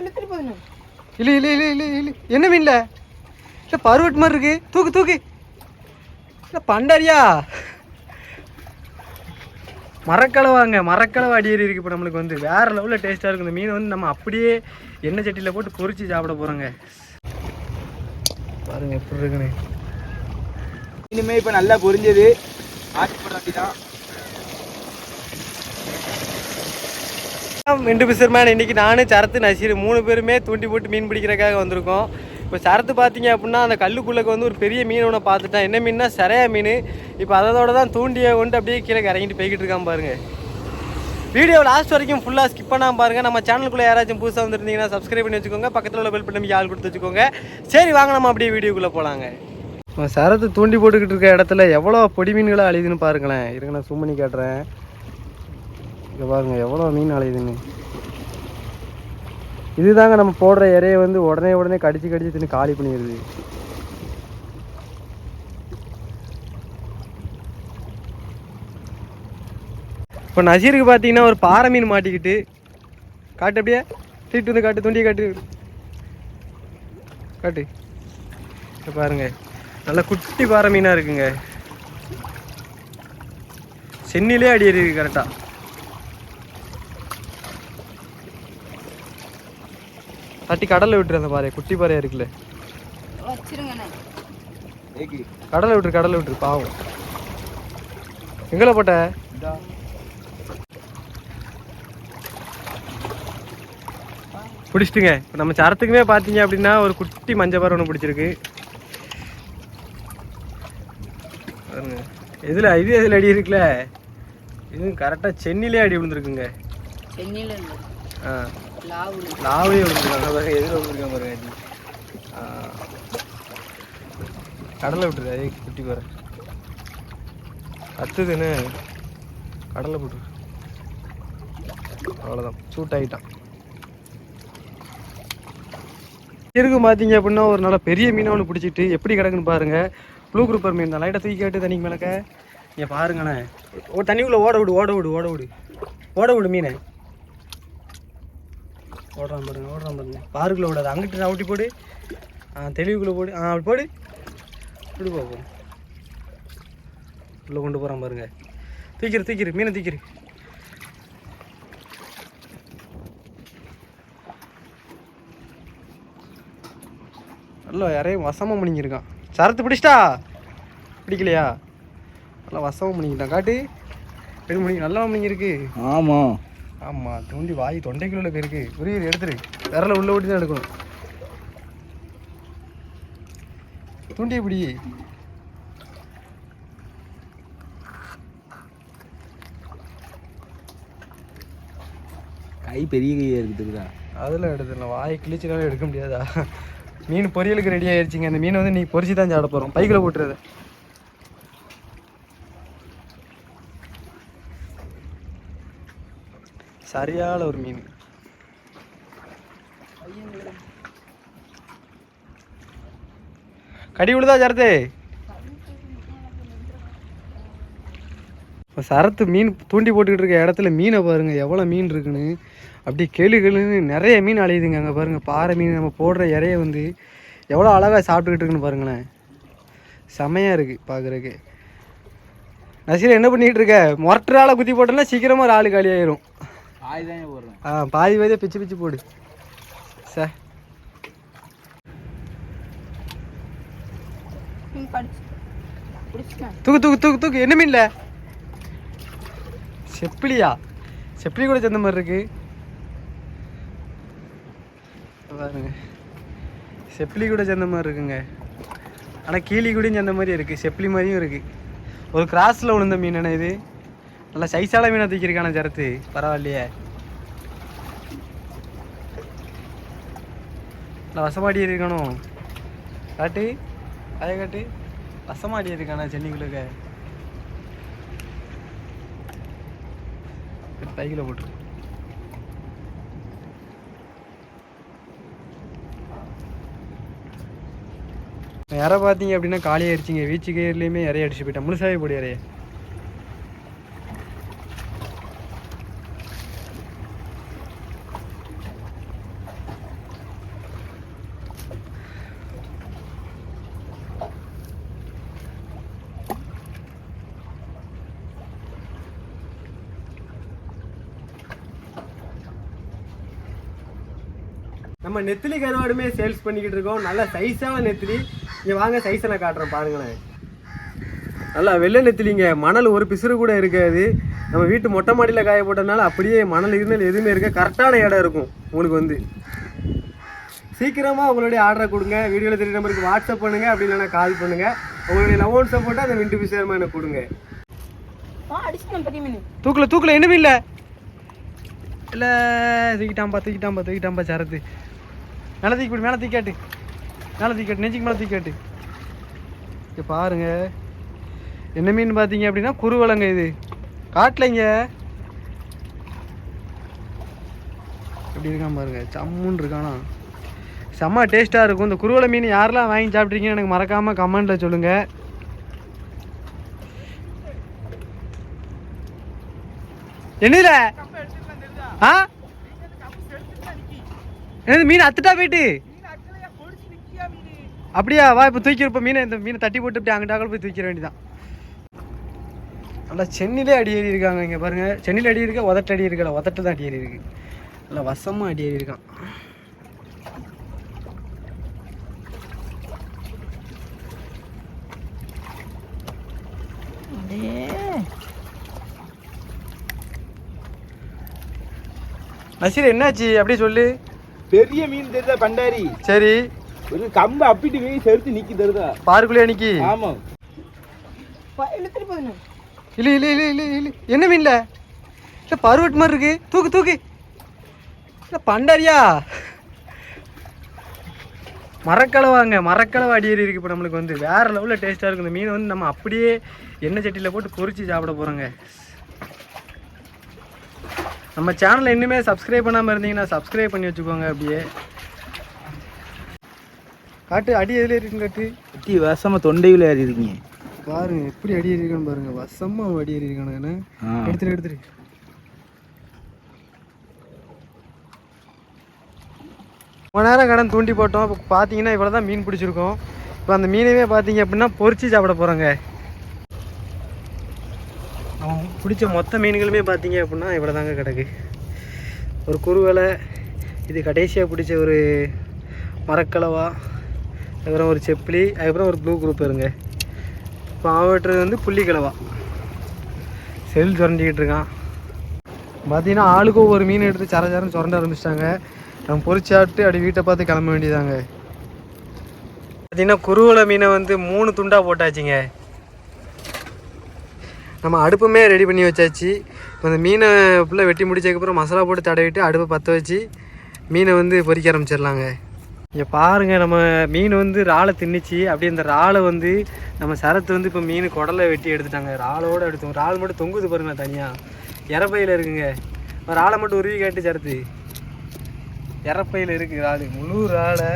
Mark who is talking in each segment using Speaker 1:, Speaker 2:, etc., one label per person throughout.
Speaker 1: இழுத்துட்டு போதுண்ணே.
Speaker 2: இல்லை இல்லை இல்லை இல்லை இல்லை என்ன மீன்ல? இல்லை பருவட் மாதிரி இருக்கு. தூக்கு தூக்கு. இல்லை பண்டாரியா? மரக்கலவாங்க மரக்கலவை அடியேறி இருக்கு இப்போ நம்மளுக்கு வந்து. வேற லெவலில் டேஸ்ட்டாக இருக்கும் இந்த மீனை வந்து நம்ம அப்படியே எண்ணெய் சட்டியில் போட்டு பொரிச்சு சாப்பிட போகிறோங்க பாருங்க எப்படி இருக்குன்னு.
Speaker 3: இனிமே இப்போ நல்லா பொரிஞ்சது. ஆட்டி போட வேண்டியதான்
Speaker 2: பிசர்மேன் இன்னைக்கு நானும் சரத்து நசீர் மூணு பேருமே தூண்டி போட்டு மீன் பிடிக்கிறக்காக வந்திருக்கோம். இப்போ சரத்து பார்த்தீங்க அப்படின்னா அந்த கல்லுக்குள்ளக்கு வந்து ஒரு பெரிய மீன் ஒன்று பார்த்துட்டேன். என்ன மீன்னா சரையா மீன். இப்போ அதோட தான் தூண்டியை கொண்டு அப்படியே கீழே இறங்கிட்டு போய்கிட்டு இருக்கான் பாருங்க. வீடியோ லாஸ்ட் வரைக்கும் ஃபுல்லாக ஸ்கிப் பண்ணாமல் பாருங்க. நம்ம சேனலுக்குள்ளே யாராச்சும் புதுசாக வந்துருந்தீங்கன்னா சப்ஸ்கிரைப் பண்ணி வச்சுக்கோங்க. பக்கத்தில் உள்ள பெல் பண்ணி ஆள் கொடுத்து வச்சுக்கோங்க. சரி வாங்க நம்ம அப்படியே வீடியோக்குள்ளே போகலாங்க சரத்து தூண்டி போட்டுக்கிட்டு இருக்க இடத்துல எவ்வளோ பொடி மீன்களாக அழியுதுன்னு பாருங்களேன். இருங்க நான் சும்மணி காட்டுறேன். இங்கே பாருங்க எவ்வளோ மீன் அலையுதுன்னு. இதுதாங்க நம்ம போடுற இறையை வந்து உடனே உடனே கடிச்சு கடிச்சு தின்னு காலி பண்ணிடுது. இப்போ நசீருக்கு பார்த்தீங்கன்னா ஒரு பாறை மீன் மாட்டிக்கிட்டு காட்டு அப்படியே தீட்டு வந்து காட்டு துண்டியை காட்டு. காட்டு. பாருங்க நல்ல குட்டி பாறை மீனாக இருக்குங்க. சென்னிலே அடி இருக்கு கரெக்டாக தட்டி கடல்ல விட்டுரு அந்த பாறை குட்டி பாறையா இருக்குல்ல. கடலை விட்டுரு கடலை விட்டுரு பாவம். எங்களை போட்ட? பிடிச்சிட்டுங்க. இப்போ நம்ம சரத்துக்குமே பார்த்தீங்க அப்படின்னா ஒரு குட்டி மஞ்சள் பாறை ஒன்று பிடிச்சிருக்கு. பாருங்க. இதில் இது இதில் அடி இருக்குல்ல? இது கரெக்டாக சென்னிலே அடி விழுந்துருக்குங்க.
Speaker 1: சென்னையில்
Speaker 2: ஆ.
Speaker 1: லாவுல
Speaker 2: விழுந்துருக்காங்க பாருங்க எதில் விழுந்துருக்காங்க பாருங்க அடி கடலை விட்டுரு குட்டி பாரு கத்துதுன்னு கடலை போட்டு அவ்வளோதான் சூட் ஆகிட்டான் இருக்கு பார்த்தீங்க அப்படின்னா ஒரு நல்ல பெரிய மீனை ஒன்று பிடிச்சிட்டு எப்படி கிடக்குன்னு பாருங்க ப்ளூ குரூப்பர் மீன் தான் லைட்டாக தூக்கி கேட்டு தண்ணிக்கு மேலக்க நீங்கள் பாருங்கண்ணே ஓ தண்ணிக்குள்ளே ஓட விடு ஓட விடு ஓட விடு ஓட விடு மீனை ஓடுறான் பாருங்க ஓடுறான் பாருங்க. பாருக்குள்ளே விடாது அங்கிட்டு அவுட்டி போடு. ஆ தெளிவுக்குள்ளே போடு. ஆ அப்படி போடு. இப்படி போகும் உள்ளே கொண்டு போகிறான் பாருங்க. தூக்கிரு தூக்கிரு. மீனை தூக்கிரு. நல்லா யாரையும் வசமாக பண்ணிக்கிருக்கான் சரத்து பிடிச்சிட்டா? பிடிக்கலையா? நல்லா வசமாக பண்ணிக்கிட்டான் காட்டு. ரெண்டு மணிக்கு நல்லா பண்ணிக்கிருக்கு
Speaker 3: ஆமாம்
Speaker 2: ஆமாம் தூண்டி வாய் தொண்டைக்குள்ள இருக்கு புரியுது எடுத்துரு. விரல உள்ள ஓட்டி தான் எடுக்கணும். தூண்டி இப்படி.
Speaker 3: கை பெரிய கையா இருக்குதுடா
Speaker 2: அதில் எடுத்துடலாம். வாயை கிழிச்சினாலும் எடுக்க முடியாதா? மீன் பொரியலுக்கு ரெடி ஆயிடுச்சுங்க அந்த மீனை வந்து நீ பொரிச்சு தான் சாப்பிட போகிறோம் பைக்கில் போட்டுறது. சரியான ஒரு மீன். கடி விழுதா சரத்து? இப்போ சரத்து மீன் தூண்டி போட்டுக்கிட்டு இருக்க இடத்துல மீனை பாருங்கள் எவ்வளோ மீன் இருக்குன்னு. அப்படி கெளு கெழுன்னு நிறைய மீன் அலையுதுங்க அங்கே பாருங்கள் பாறை மீன் நம்ம போடுற இறைய வந்து எவ்வளோ அழகாக சாப்பிட்டுக்கிட்டு இருக்குன்னு பாருங்களேன். செமையாக இருக்குது பார்க்குறக்கு நசீர் என்ன பண்ணிகிட்டு இருக்க? மொரட்டரால் குத்தி போட்டோம்னா சீக்கிரமாக ஒரு ஆள் காலி ஆயிரும். ஆ பாதி பாதியாக பிச்சு பிச்சு போடு. சே.
Speaker 1: மீன் கடிச்சு பிடிச்சிட்டேன்
Speaker 2: தூக்கு தூக்கு தூக்கு தூக்கு. என்ன மீன்ல? செப்பிலியா? செப்பிலி கூட சேர்ந்த மாதிரி இருக்கு. பாருங்க. செப்பிலி கூட சேர்ந்த மாதிரி இருக்குங்க. ஆனால் கீழி கூடயும் சேர்ந்த மாதிரி இருக்கு. செப்பிலி மாதிரியும் இருக்கு. ஒரு கிராஸில் விழுந்த மீன் என்ன இது? நல்லா சைஸால மீனை தூக்கியிருக்கான சரத்து. பரவாயில்லையே. நல்லா வசமாடி இருக்கணும். காட்டு. அதை காட்டு. வசமாடி இருக்கானா சென்னிக்குள்ள பைக்கில் போட்டு இறை பார்த்தீங்க அப்படின்னா காலி ஆயிடுச்சிங்க வீச்சு கயிறுலையுமே இறைய அடிச்சு போயிட்டேன் முழுசாவே போடு இறைய. நம்ம நெத்திலி கருவாடுமே சேல்ஸ் பண்ணிக்கிட்டு இருக்கோம். நல்ல சைஸான நெத்திலி. இங்கே வாங்க சைஸை நான் காட்டுறேன் பாருங்களேன். நல்லா வெள்ளை நெத்திலிங்க. மணல் ஒரு பிசுறு கூட இருக்காது. நம்ம வீட்டு மொட்டை மாடியில் காய போட்டதுனால அப்படியே மணல் இருந்தல் எதுவுமே இருக்க. கரெக்டான இடம் இருக்கும் உங்களுக்கு வந்து. சீக்கிரமாக உங்களுடைய ஆர்டரை கொடுங்க. வீடியோவில் தெரிய நம்பருக்கு வாட்ஸ்அப் பண்ணுங்கள் அப்படி இல்லைன்னா கால் பண்ணுங்கள் உங்களுடைய லவ் ஒன் சப்போர்ட்டாக அந்த விண்டு பிசேரமாக எனக்கு கொடுங்க. தூக்கல தூக்கல என்னமே இல்லை. இல்லை தூக்கிட்டாம்பா தூக்கிட்டாம்பா தூக்கிட்டாம்பா சரத்து. மேலே தூக்கி மேலே தூக்கி கேட்டு. மேலே தூக்கி கேட்டு நெஞ்சுக்கு மேலே தூக்கி கேட்டு. இங்கே பாருங்க. என்ன மீன் பார்த்தீங்க அப்படின்னா குருவலங்க இது. காட்டலைங்க எப்படி இருக்கான் பாருங்க. சம்முன்னு இருக்கானா? செம்ம டேஸ்ட்டாக இருக்கும். இந்த குருவலை மீன் யாரெல்லாம் வாங்கி சாப்பிட்றீங்கன்னு எனக்கு மறக்காமல் கமெண்ட்டில் சொல்லுங்கள் என்னதுல? ஆ? என்னது மீன் அத்துட்டா போயிட்டு? அப்படியா வா இப்போ தூக்கிருப்ப மீனை இந்த மீனை தட்டி போட்டு இப்படி அங்கிட்டாக்கள் போய் தூக்கிற வேண்டியதான் நல்லா சென்னிலே அடி ஏறி இருக்காங்க இங்கே பாருங்க. சென்னியில் அடி இருக்க உதட்டு அடி இருக்கல உதட்டு தான் அடி ஏறி இருக்கு. நல்லா வசமாக அடி ஏறி இருக்கான். நசீர் என்னாச்சு? அப்படியே சொல்லு.
Speaker 3: பெரிய மீன் தெரியுதா பண்டாரி?
Speaker 2: சரி.
Speaker 3: ஒரு கம்பு அப்பிட்டு போய் செலுத்து நிக்கி. தருதா
Speaker 2: பாருக்குள்ளே அன்னைக்கு
Speaker 3: ஆமா
Speaker 2: இல்லை இல்லை இல்லை இல்லை இல்லை. என்ன மீன்ல? இல்லை பருவட்டு மாதிரி இருக்கு. தூக்கு தூக்கு. இல்லை பண்டாரியா? மரக்கலவாங்க மரக்கலவை அடியேறி இருக்கு இப்போ நம்மளுக்கு வந்து. வேற லெவலில் டேஸ்ட்டாக இருக்கும். இந்த மீனை வந்து நம்ம அப்படியே எண்ணெய் சட்டியில் போட்டு பொரிச்சு சாப்பிட போகிறோங்க நம்ம சேனலை இன்னுமே சப்ஸ்கிரைப் பண்ணாமல் இருந்தீங்கன்னா சப்ஸ்கிரைப் பண்ணி வச்சுக்கோங்க அப்படியே. காட்டு அடி எதில் இருக்குன்னு காட்டு?
Speaker 3: குட்டி வசமா தொண்டையில் ஏறி இருக்கீங்க
Speaker 2: பாருங்க எப்படி அடி இருக்கான்னு பாருங்க. வசமா அடி இருக்கானுங்கண்ணே எடுத்துரு எடுத்துரு. ரொம்ப நேரம் கடன் தூண்டி போட்டோம். இப்போ பார்த்தீங்கன்னா இவ்வளோ தான் மீன் பிடிச்சிருக்கோம். இப்போ அந்த மீனவே பார்த்தீங்க அப்படின்னா பொரிச்சு சாப்பிட போகிறோங்க அவன் பிடிச்ச மொத்த மீன்களுமே பார்த்தீங்க அப்படின்னா இவ்வளோ தாங்க கிடக்கு. ஒரு குருவலை இது கடைசியாக பிடிச்ச ஒரு மரக்கலவா அதுக்கப்புறம் ஒரு செப்பிலி அதுக்கப்புறம் ஒரு ப்ளூ குரூப் இருங்க இப்போ அவற்றது வந்து புள்ளிக்கிழவா செல் சுரண்டிக்கிட்டு இருக்கான். பார்த்தீங்கன்னா ஆளுக்கு ஒவ்வொரு மீன் எடுத்து சர சரன்னு சுரண்ட ஆரம்பிச்சிட்டாங்க. நம்ம பொரிச்சாட்டு அப்படி வீட்டை பார்த்து கிளம்ப வேண்டியதாங்க பார்த்தீங்கன்னா குருவலை மீனை வந்து மூணு துண்டாக போட்டாச்சுங்க. நம்ம அடுப்புமே ரெடி பண்ணி வச்சாச்சு. இப்போ அந்த மீனை ஃபுல்லாக வெட்டி முடிச்சதுக்கப்புறம் மசாலா போட்டு தடவிட்டு அடுப்பை பற்ற வச்சு மீனை வந்து பொறிக்க ஆரம்பிச்சிடலாங்க. இங்கே பாருங்கள் நம்ம மீன் வந்து இறாலை தின்னுச்சு. அப்படியே இந்த இறாலை வந்து நம்ம சரத்து வந்து இப்போ மீன் குடலை வெட்டி எடுத்துட்டாங்க. இறாலோடு எடுத்தோம். இறால் மட்டும் தொங்குது பாருங்க தனியாக இறப்பையில் இருக்குங்க. இறாலை மட்டும் உருவி காட்டு சரத்து. இறப்பையில் இருக்குது இறால். முழு இறாலை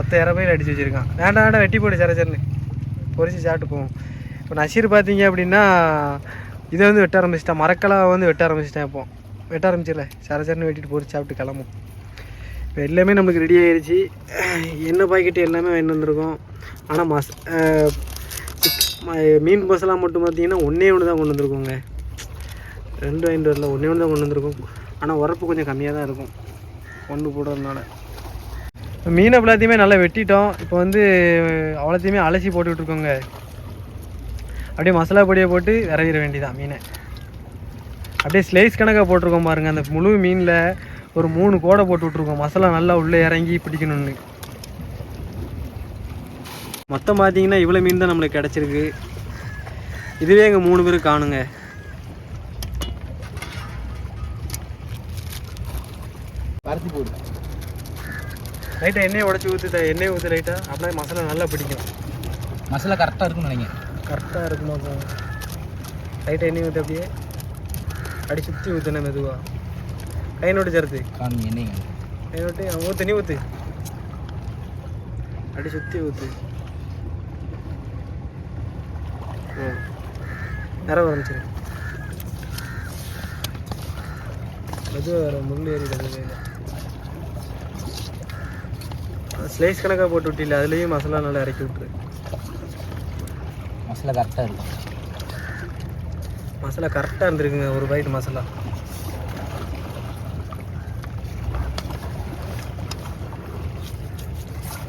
Speaker 2: ஒத்த இறப்பையில் அடித்து வச்சுருக்கான். வேண்டாம் வேண்டாம் வெட்டி போடு சர சரன்னு சாப்பிட்டு போவோம். இப்போ நசீர் பார்த்தீங்க அப்படின்னா இதை வந்து வெட்ட ஆரம்பிச்சிட்டேன். மரக்கலா வந்து வெட்ட ஆரம்பிச்சிட்டேன் இப்போ. வெட்ட ஆரம்பிச்சிடல. சர சரன்னு வெட்டிட்டு பொரிச்சு சாப்பிட்டு கிளம்பும். இப்போ எல்லாமே நம்மளுக்கு ரெடி ஆயிருச்சு. எண்ணெய் பாக்கெட்டு எல்லாமே வாங்கிட்டு வந்திருக்கோம். ஆனால் மஸ் ம- மீன் மசாலா மட்டும் பார்த்தீங்கன்னா ஒன்றே ஒன்று தான் கொண்டு வந்திருக்கோங்க. ரெண்டு வாங்கிட்டு வரல. ஒன்றே ஒன்று தான் கொண்டு வந்திருக்கோம். ஆனால் உரப்பு கொஞ்சம் கம்மியாக தான் இருக்கும். ஒன்று போடுறதுனால. இப்போ மீனை எல்லாத்தையுமே நல்லா வெட்டிட்டோம். இப்போ வந்து அவ்வளோத்தையுமே அலசி போட்டுக்கிட்டு இருக்கோங்க. அப்படியே மசாலா பொடியை போட்டு விரவிட வேண்டியதான் மீனை. அப்படியே ஸ்லைஸ் கணக்காக போட்டிருக்கோம் பாருங்கள் அந்த முழு மீனில் ஒரு மூணு கோடை போட்டு விட்ருக்கோம் மசாலா நல்லா உள்ளே இறங்கி பிடிக்கணும்னு. மொத்தம் பார்த்தீங்கன்னா இவ்வளோ மீன் தான் நம்மளுக்கு கிடச்சிருக்கு. இதுவே எங்கள் மூணு பேரும் காணுங்க.
Speaker 3: பருத்தி போடு.
Speaker 2: லைட்டாக எண்ணெயை உடச்சி ஊற்று எண்ணெய் ஊற்று லைட்டாக அப்படியே மசாலா நல்லா பிடிக்கும்.
Speaker 3: மசாலா கரெக்டாக இருக்கும்னு நினைக்கிறேன்.
Speaker 2: கரெக்டாக இருக்குமா லைட்டாக எண்ணெய் ஊற்று அப்படியே. அடி சுற்றி ஊற்றுனேன் மெதுவாக கை நோட்டு சேர்த்து.
Speaker 3: காணும் என்னைங்க
Speaker 2: கை நோட்டு ஊற்று நீ ஊற்று அடி சுற்றி ஊற்று நிற ஆரம்பிச்சிரு மெதுவாக வர முள் ஏறிடுது ஸ்லைஸ் கணக்காக போட்டு விட்டில அதுலேயும் மசாலா நல்லா இறக்கி விட்டுரு.
Speaker 3: மசாலா கரெக்டாக இருக்கும்
Speaker 2: மசாலா கரெக்டாக இருந்திருக்குங்க ஒரு பைட் மசாலா.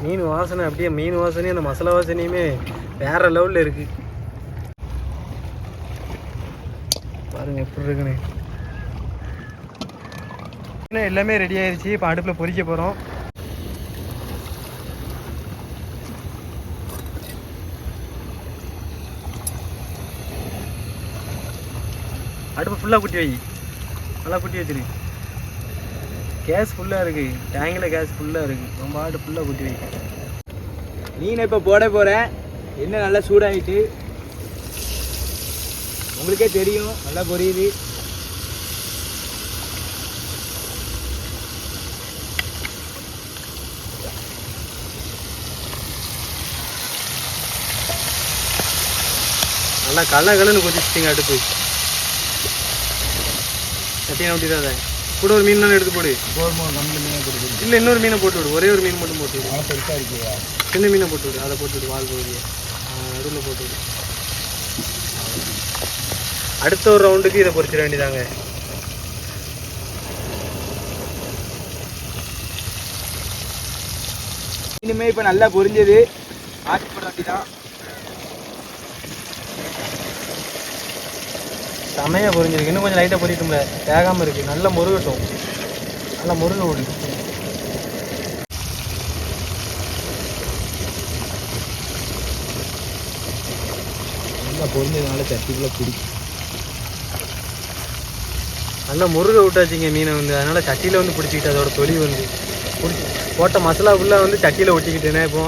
Speaker 2: மீன் வாசனை அப்படியே மீன் வாசனையும் அந்த மசாலா வாசனையுமே வேற லெவலில் இருக்கு. பாருங்க எப்படி இருக்குன்னு. எல்லாமே ரெடி ஆயிருச்சு. இப்போ அடுப்பில் பொரிக்க போகிறோம் அடுப்பு ஃபுல்லாக குட்டி வை. நல்லா குட்டி வச்சிரு. கேஸ் ஃபுல்லாக இருக்கு. டேங்கில் கேஸ் ஃபுல்லாக இருக்குது ரொம்ப ஆடு ஃபுல்லாக குட்டி வை.
Speaker 3: மீனை இப்போ போட போகிறேன் என்ன நல்லா சூடாயிட்டு. உங்களுக்கே தெரியும். நல்லா பொரியுது.
Speaker 2: நல்லா கல்ல கலன்னு கொதிச்சிட்டிங்க அடுப்பு. சட்டியை ஒட்டிடாத கூட ஒரு மீன் எடுத்து போடு. இல்லை இன்னொரு மீனை போட்டு விடு. ஒரே ஒரு மீன் மட்டும் போட்டு விடு.
Speaker 3: பெருசாக இருக்கியா
Speaker 2: சின்ன மீனை போட்டு விடு. அதை போட்டு விடு. வால் பகுதியை. நடுவில் போட்டு விடு. அடுத்த ஒரு ரவுண்டுக்கு இதை பொரிச்சிட வேண்டியதாங்க.
Speaker 3: இனிமே இப்போ நல்லா பொரிஞ்சது ஆட்சி தான்
Speaker 2: செமையாக பொரிஞ்சிருக்கு. இன்னும் கொஞ்சம் லைட்டாக பொரிக்கணும்ல வேகாமல் இருக்குது நல்லா முருகட்டும். நல்லா முருக விடு
Speaker 3: நல்லா பொரிஞ்சதுனால சட்டிக்குள்ளே பிடிக்கும்
Speaker 2: நல்லா முருக விட்டாச்சுங்க மீனை வந்து. அதனால் சட்டியில் வந்து பிடிச்சிக்கிட்டு அதோட தொலி வந்து பிடிச்சி போட்ட மசாலா ஃபுல்லாக வந்து சட்டியில் ஒட்டிக்கிட்டேனே இப்போ.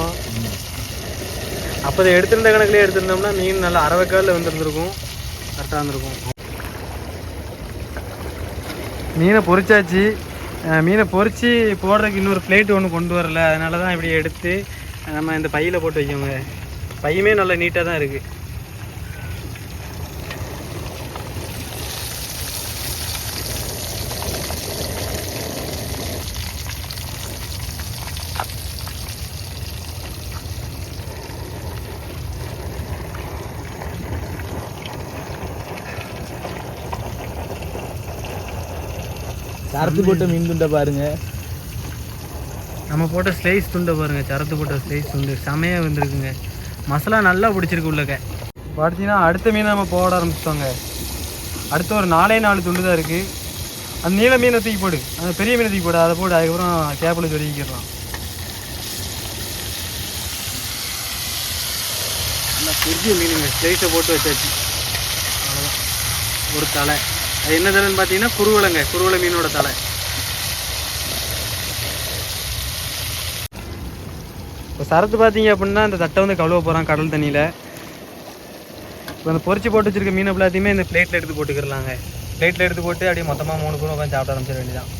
Speaker 2: அப்போ அதை எடுத்திருந்த கணக்குலேயே எடுத்திருந்தோம்னா மீன் நல்லா அரவைக்காலில் வந்துருந்துருக்கும். கரெக்டாக இருந்திருக்கும் மீனை பொறிச்சாச்சு. மீனை பொறிச்சு போடுறதுக்கு இன்னொரு பிளேட் ஒன்று கொண்டு வரல. அதனால தான் இப்படி எடுத்து நம்ம இந்த பையில் போட்டு வைக்கோங்க பையுமே நல்லா நீட்டாக தான் இருக்குது
Speaker 3: சரத்து போட்ட மீன் துண்டை பாருங்க.
Speaker 2: நம்ம போட்ட ஸ்லைஸ் துண்டை பாருங்க சரத்து போட்ட ஸ்லைஸ் துண்டு. செமையாக வந்திருக்குங்க. மசாலா நல்லா பிடிச்சிருக்கு உள்ளக்க. பார்த்தீங்கன்னா அடுத்த மீன் நம்ம போட ஆரம்பிச்சிட்டோங்க. அடுத்து ஒரு நாலே நாலு துண்டு தான் இருக்குது அந்த நீல மீனை தூக்கி போடு. அந்த பெரிய மீனை தூக்கி போடு. அதை போடு. அதுக்கப்புறம் கேப்பில் சொருகிக்கிறலாம் பெரிய மீனுங்க. ஸ்லைஸை போட்டு வச்சாச்சு. அவ்வளோதான் ஒரு தலை. அது என்ன தலைன்னு பார்த்தீங்கன்னா குருவலைங்க குருவலை மீனோட தலை. இப்போ சரத்து பார்த்தீங்க அப்படின்னா இந்த தட்டை வந்து கழுவ போகிறான் கடல் தண்ணியில். இப்போ அந்த பொரிச்சு போட்டு வச்சிருக்க மீன் எல்லாத்தையுமே இந்த பிளேட்டில் எடுத்து போட்டுக்கிறலாங்க. பிளேட்டில் எடுத்து போட்டு அப்படியே மொத்தமாக மூணு பேரும் உட்காந்து சாப்பிட ஆரம்பிச்சிட வேண்டியதான்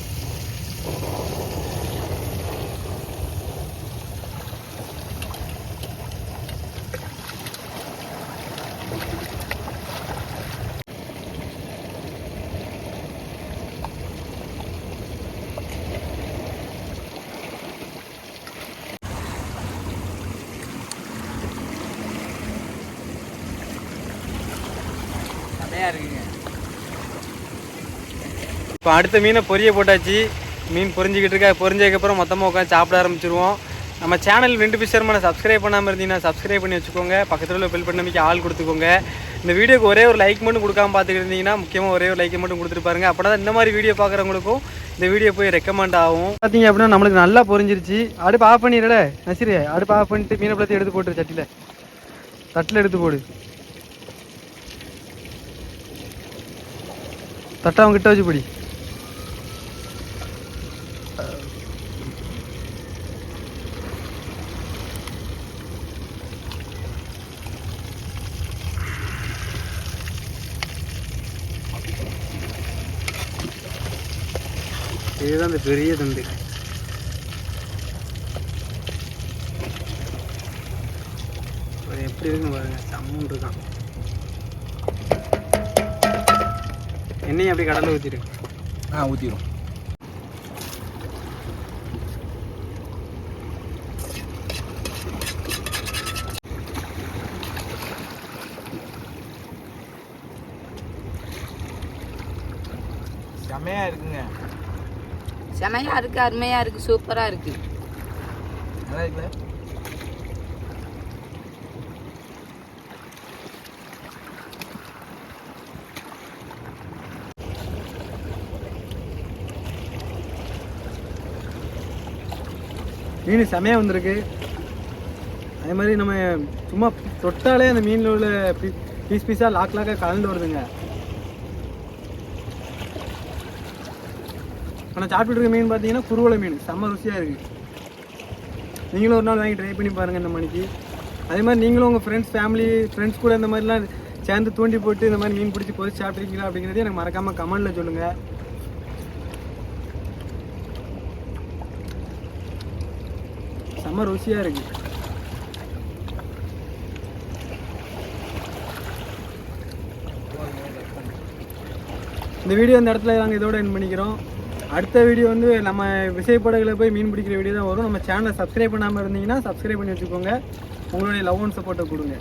Speaker 3: இருக்குங்க
Speaker 2: இப்போ அடுத்த மீனை பொரிய போட்டாச்சு. மீன் பொரிஞ்சிக்கிட்டு இருக்கா பொரிஞ்சதுக்கப்புறம் மொத்தமாக உட்காந்து சாப்பிட ஆரம்பிச்சிருவோம். நம்ம சேனல் ரெண்டு பிசர்மான சப்ஸ்கிரைப் பண்ணாமல் இருந்தீங்கன்னா சப்ஸ்கிரைப் பண்ணி வச்சுக்கோங்க. பக்கத்தில் உள்ள பெல் பண்ண ஆள் கொடுத்துக்கோங்க. இந்த வீடியோக்கு ஒரே ஒரு லைக் மட்டும் கொடுக்காம பார்த்துக்கிட்டு இருந்தீங்கன்னா முக்கியமாக ஒரே ஒரு லைக் மட்டும் கொடுத்துட்டு அப்போ தான் இந்த மாதிரி வீடியோ பார்க்குறவங்களுக்கும் இந்த வீடியோ போய் ரெக்கமெண்ட் ஆகும். பார்த்தீங்க அப்படின்னா நம்மளுக்கு நல்லா பொரிஞ்சிருச்சு. அடுப்பு ஆஃப் பண்ணிடல நசிரு. அடுப்பு ஆஃப் பண்ணிட்டு மீனை பழத்தை எடுத்து போட்டுரு சட்டியில். தட்டில் எடுத்து போடு. தட்டை அவங்க கிட்ட வச்சு பிடி இதுதான் இந்த பெரிய தண்டு ஒரு எப்படி இருக்குன்னு பாருங்க சம்மன் இருக்கான் எண்ணெய் அப்படி கடலில் ஊற்றிடு
Speaker 3: ஆ ஊற்றிடும் செமையாக இருக்குங்க.
Speaker 4: செமையா இருக்கு அருமையா இருக்கு சூப்பரா இருக்கு.
Speaker 3: நல்லா இருக்குல்ல?
Speaker 2: மீன் செமையாக வந்திருக்கு. அதே மாதிரி நம்ம சும்மா தொட்டாலே அந்த மீனில் உள்ள பீஸ் பீஸாக லாக் லாக்காக கலந்து வருதுங்க. ஆனால் சாப்பிட்டு இருக்க மீன் பார்த்தீங்கன்னா குருவலை மீன். செம்ம ருசியாக இருக்குது நீங்களும் ஒரு நாள் வாங்கி ட்ரை பண்ணி பாருங்கள் இந்த மணிக்கு. அதே மாதிரி நீங்களும் உங்கள் ஃப்ரெண்ட்ஸ் ஃபேமிலி ஃப்ரெண்ட்ஸ் கூட இந்த மாதிரிலாம் சேர்ந்து தூண்டி போட்டு இந்த மாதிரி மீன் பிடிச்சி பொறிச்சு சாப்பிட்ருக்கீங்களா அப்படிங்கிறதே எனக்கு மறக்காமல் கமெண்டில் சொல்லுங்கள் செம்ம ருசியாக இருக்குது இந்த வீடியோ இந்த இடத்துல நாங்கள் இதோட என் பண்ணிக்கிறோம். அடுத்த வீடியோ வந்து நம்ம விசைப்படகுல போய் மீன் பிடிக்கிற வீடியோ தான் வரும். நம்ம சேனலை சப்ஸ்கிரைப் பண்ணாமல் இருந்தீங்கன்னா சப்ஸ்கிரைப் பண்ணி வச்சுக்கோங்க. உங்களுடைய லவ் அண்ட் சப்போர்ட்டை கொடுங்க.